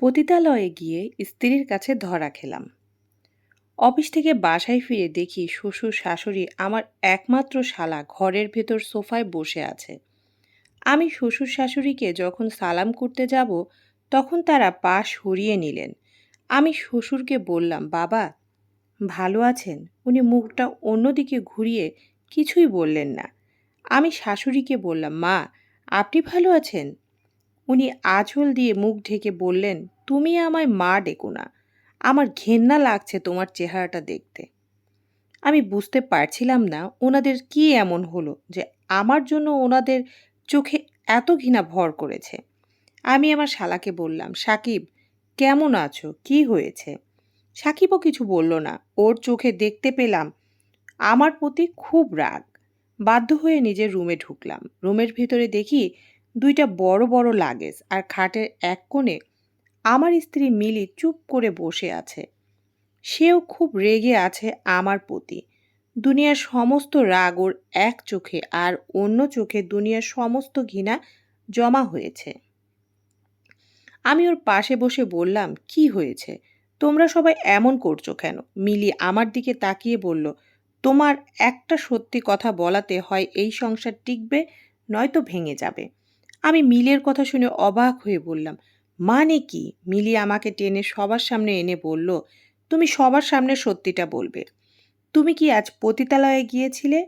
পতিতালয়ে গিয়ে স্ত্রীর কাছে ধরা খেলাম। অফিস থেকে বাসায় ফিরে দেখি শ্বশুর, শাশুড়ি আমার একমাত্র শালা ঘরের ভেতর সোফায় বসে আছে। আমি শ্বশুর, শাশুড়িকে যখন সালাম করতে যাব, তখন তারা পা সরিয়ে নিলেন। আমি শ্বশুরকে বললাম, বাবা, ভালো আছেন? উনি মুখটা অন্যদিকে ঘুরিয়ে কিছুই বললেন না। আমি শাশুড়িকে বললাম, মা, আপনি ভালো আছেন? উনি আঁচল দিয়ে মুখ ঢেকে বললেন, তুমি আমায় মা ডেকো না। আমার ঘেন্না লাগছে তোমার চেহারাটা দেখতে। আমি বুঝতে পারছিলাম না ওনাদের কি এমন হলো যে আমার জন্য ওনাদের চোখে এত ঘৃণা ভর করেছে। আমি আমার শালাকে বললাম, সাকিব, কেমন আছো? কি হয়েছে? সাকিবও কিছু বলল না। ওর চোখে দেখতে পেলাম, আমার প্রতি খুব রাগ। বাধ্য হয়ে নিজের রুমে ঢুকলাম। রুমের ভিতরে দেখি দুইটা বড় বড় লাগেজ আর খাটের এক কোণে আমার স্ত্রী মিলি চুপ করে বসে আছে। সেও খুব রেগে আছে আমার প্রতি। দুনিয়ার সমস্ত রাগ ওর এক চোখে আর অন্য চোখে দুনিয়ার সমস্ত ঘৃণা জমা হয়েছে। আমি ওর পাশে বসে বললাম, কি হয়েছে? তোমরা সবাই এমন করছ কেন? মিলি আমার দিকে তাকিয়ে বলল, তোমার একটা সত্যি কথা বলাতে হয় এই সংসার টিকবে, নয়তো ভেঙে যাবে। আমি মিলের কথা শুনে অবাক হয়ে বললাম মানে কি? মিলি আমাকে টেনে সবার সামনে এনে বলল, তুমি সবার সামনে সত্যিটা বলবে। তুমি কি আজ পতিতালয়ে গিয়েছিলে?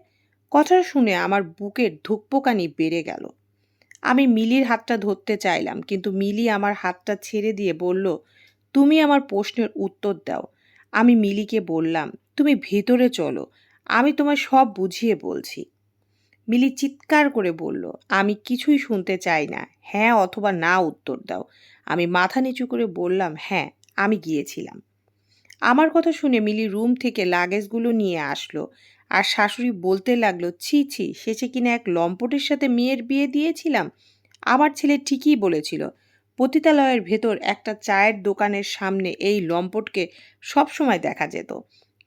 কথাটা শুনে আমার বুকের ধুকপোকানি বেড়ে গেল। আমি মিলির হাতটা ধরতে চাইলাম, কিন্তু মিলি আমার হাতটা ছেড়ে দিয়ে বলল, তুমি আমার প্রশ্নের উত্তর দাও। আমি মিলিকে বললাম, তুমি ভেতরে চলো, আমি তোমায় সব বুঝিয়ে বলছি। মিলি চিৎকার করে বলল, আমি কিছুই শুনতে চাই না। হ্যাঁ অথবা না উত্তর দাও। আমি মাথা নিচু করে বললাম হ্যাঁ আমি গিয়েছিলাম। আমার কথা শুনে মিলি রুম থেকে লাগেজগুলো নিয়ে আসলো আর শাশুড়ি বলতে লাগল, ছি ছি, শেষে কিনা এক লম্পটের সাথে মেয়ের বিয়ে দিয়েছিলাম? আমার ছেলে ঠিকই বলেছিল, পতিতালয়ের ভেতর একটা চায়ের দোকানের সামনে এই লম্পটকে সবসময় দেখা যেত।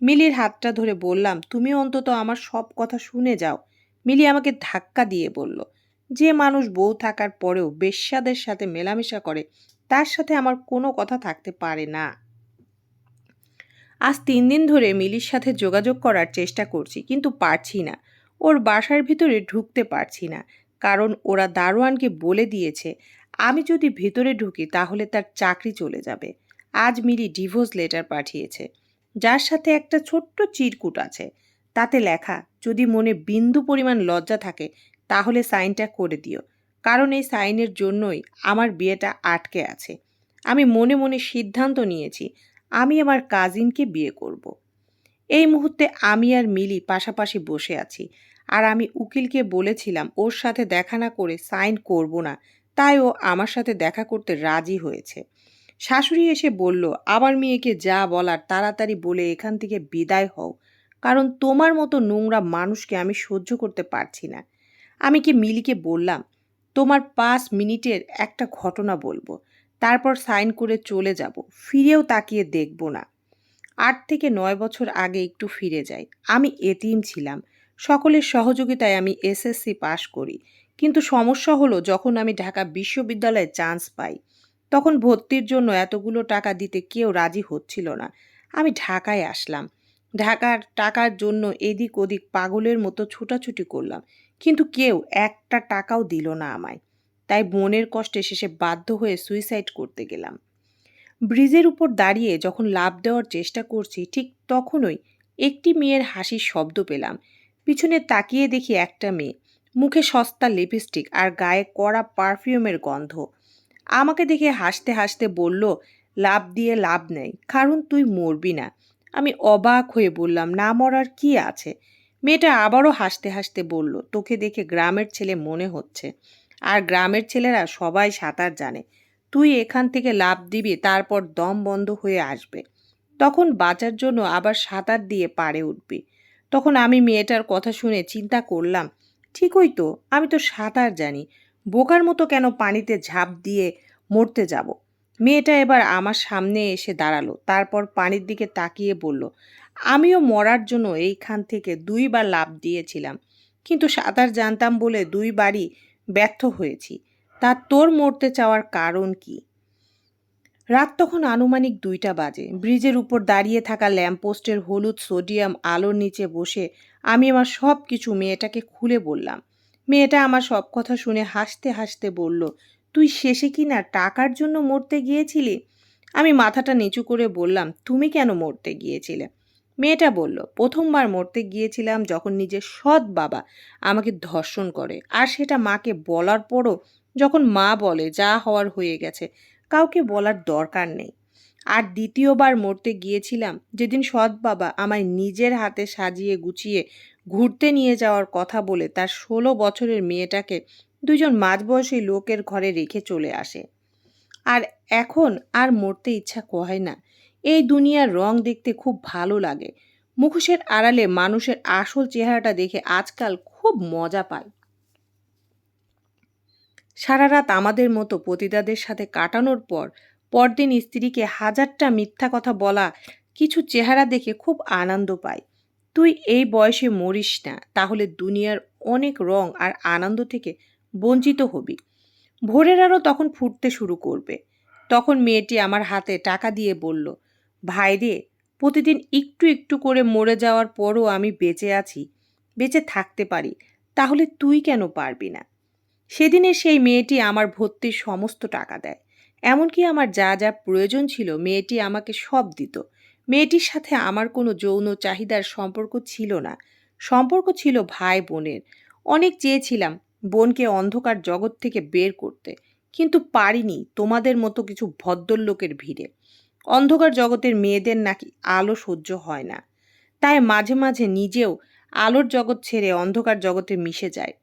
মিলির হাতটা ধরে বললাম, তুমি অন্তত আমার সব কথা শুনে যাও। মিলি আমাকে ধাক্কা দিয়ে বলল, যে মানুষ বউ থাকার পরেও বেশ্যাদের সাথে মেলামেশা করে, তার সাথে আমার কোনো কথা থাকতে পারে না। আজ তিন দিন ধরে মিলির সাথে যোগাযোগ করার চেষ্টা করছি, কিন্তু পারছি না। ওর বাসার ভিতরে ঢুকতে পারছি না, কারণ ওরা দারোয়ানকে বলে দিয়েছে, আমি যদি ভেতরে ঢুকি তাহলে তার চাকরি চলে যাবে। আজ মিলি ডিভোর্স লেটার পাঠিয়েছে, যার সাথে একটা ছোট্ট চিরকুট আছে। তাতে লেখা, যদি মনে বিন্দু পরিমাণ লজ্জা থাকে, তাহলে সাইনটা করে দিও। কারণ এই সাইনের জন্যই আমার বিয়েটা আটকে আছে। আমি মনে মনে সিদ্ধান্ত নিয়েছি, আমি আমার কাজিনকে বিয়ে করব। এই মুহূর্তে আমি আর মিলি পাশাপাশি বসে আছি। আর আমি উকিলকে বলেছিলাম, ওর সাথে দেখা না করে সাইন করব না। তাই ও আমার সাথে দেখা করতে রাজি হয়েছে। শাশুড়ি এসে বলল, আমার মেয়েকে যা বলার তাড়াতাড়ি বলে এখান থেকে বিদায় হও। কারণ তোমার মতো নোংরা মানুষকে আমি সহ্য করতে পারছি না। আমি কি মিলিকে বললাম, তোমার পাঁচ মিনিটের একটা ঘটনা বলব, তারপর সাইন করে চলে যাব, ফিরেও তাকিয়ে দেখব না। আট থেকে নয় বছর আগে একটু ফিরে যাই। আমি এতিম ছিলাম। সকলের সহযোগিতায় আমি এসএসসি পাশ করি। কিন্তু সমস্যা হলো, যখন আমি ঢাকা বিশ্ববিদ্যালয়ে চান্স পাই, তখন ভর্তির জন্য এতগুলো টাকা দিতে কেউ রাজি হচ্ছিল না। আমি ঢাকায় আসলাম। ঢাকার টাকার জন্য এদিক ওদিক পাগলের মতো ছুটাছুটি করলাম। কিন্তু কেউ একটা টাকাও দিল না আমায়। তাই মনের কষ্টে শেষে বাধ্য হয়ে সুইসাইড করতে গেলাম। ব্রিজের উপর দাঁড়িয়ে যখন লাভ দেওয়ার চেষ্টা করছি, ঠিক তখনই একটি মেয়ের হাসির শব্দ পেলাম। পিছনে তাকিয়ে দেখি একটা মেয়ে। মুখে সস্তা লিপস্টিক আর গায়ে কড়া পারফিউমের গন্ধ। আমাকে দেখে হাসতে হাসতে বলল লাভ দিয়ে লাভ নেই, কারণ তুই মরবি না। আমি অবাক হয়ে বললাম, না মরার কি আছে? মেয়েটা আবারও হাসতে হাসতে বলল, তোকে দেখে গ্রামের ছেলে মনে হচ্ছে। আর গ্রামের ছেলেরা সবাই সাঁতার জানে। তুই এখান থেকে লাভ দিবি, তারপর দম বন্ধ হয়ে আসবে। তখন বাঁচার জন্য আবার সাঁতার দিয়ে পাড়ে উঠবি। তখন আমি মেয়েটার কথা শুনে চিন্তা করলাম, ঠিকই তো, আমি তো সাঁতার জানি। বোকার মতো কেন পানিতে ঝাঁপ দিয়ে মরতে যাব? মেয়েটা এবার আমার সামনে এসে দাঁড়াল, তারপর পানির দিকে তাকিয়ে বলল, আমিও মরার জন্য এইখান থেকে দুইবার লাভ দিয়েছিলাম, কিন্তু সাঁতার জানতাম বলে দুইবারই ব্যর্থ হয়েছি। তা তোর মরতে চাওয়ার কারণ কি? রাত তখন আনুমানিক দুইটা বাজে। ব্রিজের উপর দাঁড়িয়ে থাকা ল্যাম্পপোস্টের হলুদ সোডিয়াম আলোর নিচে বসে আমি আমার সব কিছু মেয়েটাকে খুলে বললাম। মেয়েটা আমার সব কথা শুনে হাসতে হাসতে বলল তুই শেষে কি না টাকার জন্য মরতে গিয়েছিলি? আমি মাথাটা নিচু করে বললাম, তুমি কেন মরতে গিয়েছিলে? মেয়েটা বলল, প্রথমবার মরতে গিয়েছিলাম যখন নিজের সৎ বাবা আমাকে ধর্ষণ করে, আর সেটা মাকে বলার পরও যখন মা বলে যা হওয়ার হয়ে গেছে, কাউকে বলার দরকার নেই। আর দ্বিতীয়বার মরতে গিয়েছিলাম, যেদিন সৎ বাবা আমায় নিজের হাতে সাজিয়ে গুছিয়ে ঘুরতে নিয়ে যাওয়ার কথা বলে তার ষোলো বছরের মেয়েটাকে দুজন মাঝবয়সী লোকের ঘরে রেখে চলে আসে। আর এখন আর মরতে ইচ্ছা হয় না। এই দুনিয়ার রং দেখতে খুব ভালো লাগে। মুখোশের আড়ালে মানুষের আসল চেহারাটা দেখে আজকাল খুব মজা পায়। সারা রাত আমাদের মতো পতিতাদের সাথে কাটানোর পর পরদিন স্ত্রীকে হাজারটা মিথ্যা কথা বলা কিছু চেহারা দেখে খুব আনন্দ পাই তুই এই বয়সে মরিস না, তাহলে দুনিয়ার অনেক রং আর আনন্দ থেকে বঞ্চিত হবি। ভোরের আরও তখন ফুটতে শুরু করবে। তখন মেয়েটি আমার হাতে টাকা দিয়ে বলল, ভাই রে, প্রতিদিন একটু একটু করে মরে যাওয়ার পরও আমি বেঁচে আছি, বেঁচে থাকতে পারি, তাহলে তুই কেন পারবি না? সেদিনে সেই মেয়েটি আমার ভর্তির সমস্ত টাকা দেয়। এমনকি আমার যা যা প্রয়োজন ছিল মেয়েটি আমাকে সব দিত। মেয়েটির সাথে আমার কোনো যৌন চাহিদার সম্পর্ক ছিল না। সম্পর্ক ছিল ভাই বোনের অনেক চেয়েছিলাম বোনকে অন্ধকার জগৎ থেকে বের করতে। কিন্তু পারিনি তোমাদের মতো কিছু ভদ্রলোকের ভিড়ে। অন্ধকার জগতের মেয়েদের নাকি আলো সহ্য হয় না। তাই মাঝে মাঝে নিজেও আলোর জগৎ ছেড়ে অন্ধকার জগতে মিশে যায়।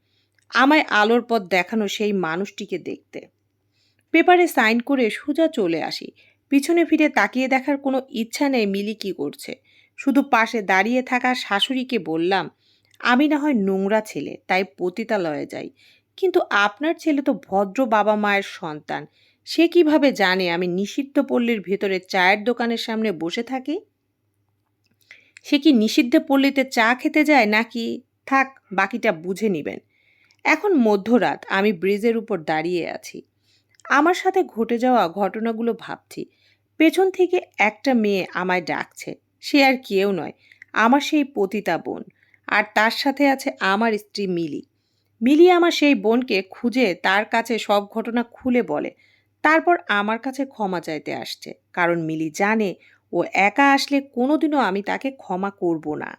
আমায় আলোর পথ দেখানো সেই মানুষটিকে দেখতে। পেপারে সাইন করে সোজা চলে আসি। পিছনে ফিরে তাকিয়ে দেখার কোনো ইচ্ছা নেই মিলি কী করছে। শুধু পাশে দাঁড়িয়ে থাকা শাশুড়িকে বললাম আমি না হয় নোংরা ছেলে, তাই পতিতালয়ে যাই। কিন্তু আপনার ছেলে তো ভদ্র বাবা মায়ের সন্তান, সে কীভাবে জানে আমি নিষিদ্ধ পল্লীর ভেতরে চায়ের দোকানের সামনে বসে থাকি? সে কি নিষিদ্ধ পল্লীতে চা খেতে যায় নাকি? থাক, বাকিটা বুঝে নেবেন। এখন মধ্যরাত, আমি ব্রিজের উপর দাঁড়িয়ে আছি। আমার সাথে ঘটে যাওয়া ঘটনাগুলো ভাবছি। পেছন থেকে একটা মেয়ে আমায় ডাকছে। সে আর কেউ নয়, আমার সেই পতিতা বোন। আর তার সাথে আছে আমার স্ত্রী মিলি। মিলি আমার সেই বোনকে খুঁজে তার কাছে সব ঘটনা খুলে বলে। তারপর আমার কাছে ক্ষমা চাইতে আসছে, কারণ মিলি জানে ও একা আসলে কোনোদিনও আমি তাকে ক্ষমা করব না।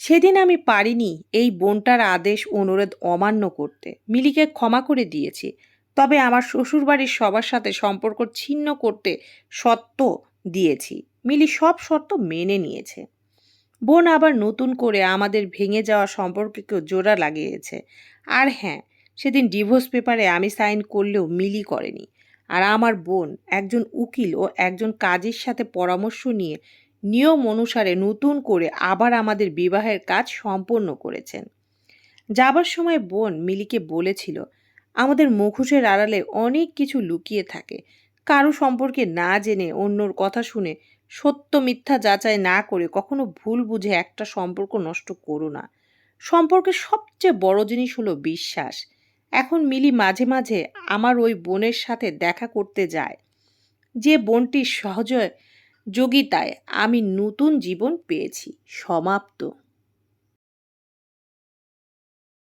সেদিন আমি পারিনি এই বোনটার আদেশ অনুরোধ অমান্য করতে। মিলিকে ক্ষমা করে দিয়েছি, তবে আমার শ্বশুরবাড়ির সবার সাথে সম্পর্ক ছিন্ন করতে সত্য দিয়েছি। মিলি সব শর্ত মেনে নিয়েছে। বোন আবার নতুন করে আমাদের ভেঙে যাওয়া সম্পর্ককেও জোড়া লাগিয়েছে। আর হ্যাঁ সেদিন ডিভোর্স পেপারে আমি সাইন করলেও মিলি করেনি। আর আমার বোন একজন উকিল ও একজন কাজের সাথে পরামর্শ নিয়ে নিয়ম অনুসারে নতুন করে আবার আমাদের বিবাহের কাজ সম্পন্ন করেছেন। যাবার সময় বোন মিলিকে বলেছিল, আমাদের মুখোশের আড়ালে অনেক কিছু লুকিয়ে থাকে। কারও সম্পর্কে না জেনে অন্যর কথা শুনে সত্য মিথ্যা যাচাই না করে কখনো ভুল বুঝে একটা সম্পর্ক নষ্ট করো না। সম্পর্কে সবচেয়ে বড় জিনিস হলো বিশ্বাস। এখন মিলি মাঝে মাঝে আমার ওই বোনের সাথে দেখা করতে যায়। যে বোনটির সহজ যোগিতায় আমি নতুন জীবন পেয়েছি, সমাপ্ত।